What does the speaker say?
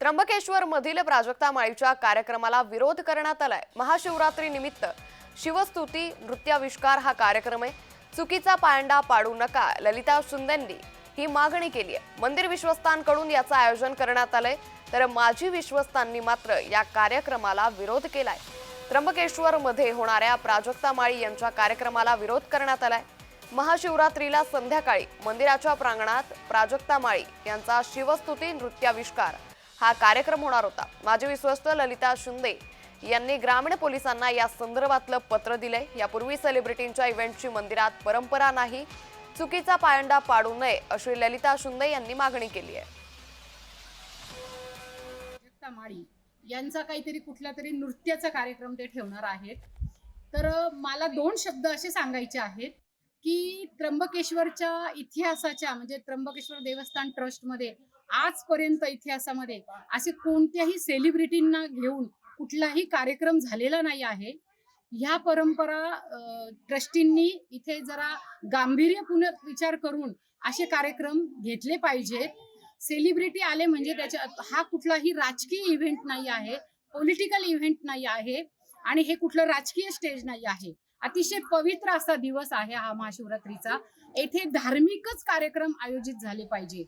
त्र्यंबकेश्वर मधील प्राजक्ता माळीच्या कार्यक्रमाला विरोध करण्यात आलाय. महाशिवरात्री निमित्त शिवस्तुती नृत्याविष्कार हा कार्यक्रम आहे. चुकीचा पायंडा पाडू नका ललिता शिंदेंनी ही मागणी केली आहे. मंदिर विश्वस्तांकडून याचं आयोजन करण्यात आलंय. तर माजी विश्वस्तांनी मात्र या कार्यक्रमाला विरोध केलाय. त्र्यंबकेश्वर मध्ये होणाऱ्या प्राजक्ता माळी यांच्या कार्यक्रमाला विरोध करण्यात आलाय. महाशिवरात्रीला संध्याकाळी मंदिराच्या प्रांगणात प्राजक्ता माळी यांचा शिवस्तुती नृत्याविष्कार हा कार्यक्रम होणार होता. माजी विश्वस्त ललिता शिंदे यांनी ग्रामीण पोलिसांना या संदर्भातलं पत्र दिलंय. यापूर्वी सेलिब्रिटींच्या इव्हेंटची मंदिरात परंपरा नाही चुकीचा पायंडा पाडू नये अशी ललिता शिंदे यांनी मागणी केली आहे. माळी यांचा काहीतरी कुठला तरी नृत्याचा कार्यक्रम ते ठेवणार आहेत. तर मला दोन शब्द असे सांगायचे आहेत. की त्र्यंबकेश्वरच्या इतिहासाच्या म्हणजे त्र्यंबकेश्वर देवस्थान ट्रस्टमध्ये आजपर्यंत इतिहासामध्ये असे कोणत्याही सेलिब्रिटींना घेऊन कुठलाही कार्यक्रम झालेला नाही आहे. ह्या परंपरा ट्रस्टींनी इथे जरा गांभीर्यपूर्ण विचार करून असे कार्यक्रम घेतले पाहिजेत सेलिब्रिटी आले म्हणजे त्याच्या हा कुठलाही राजकीय इव्हेंट नाही आहे पॉलिटिकल इव्हेंट नाही आहे आणि हे कुठलं राजकीय स्टेज नाही आहे. अतिशय पवित्र असा दिवस आहे हा महाशिवरात्रीचा. येथे धार्मिकच कार्यक्रम आयोजित झाले पाहिजे.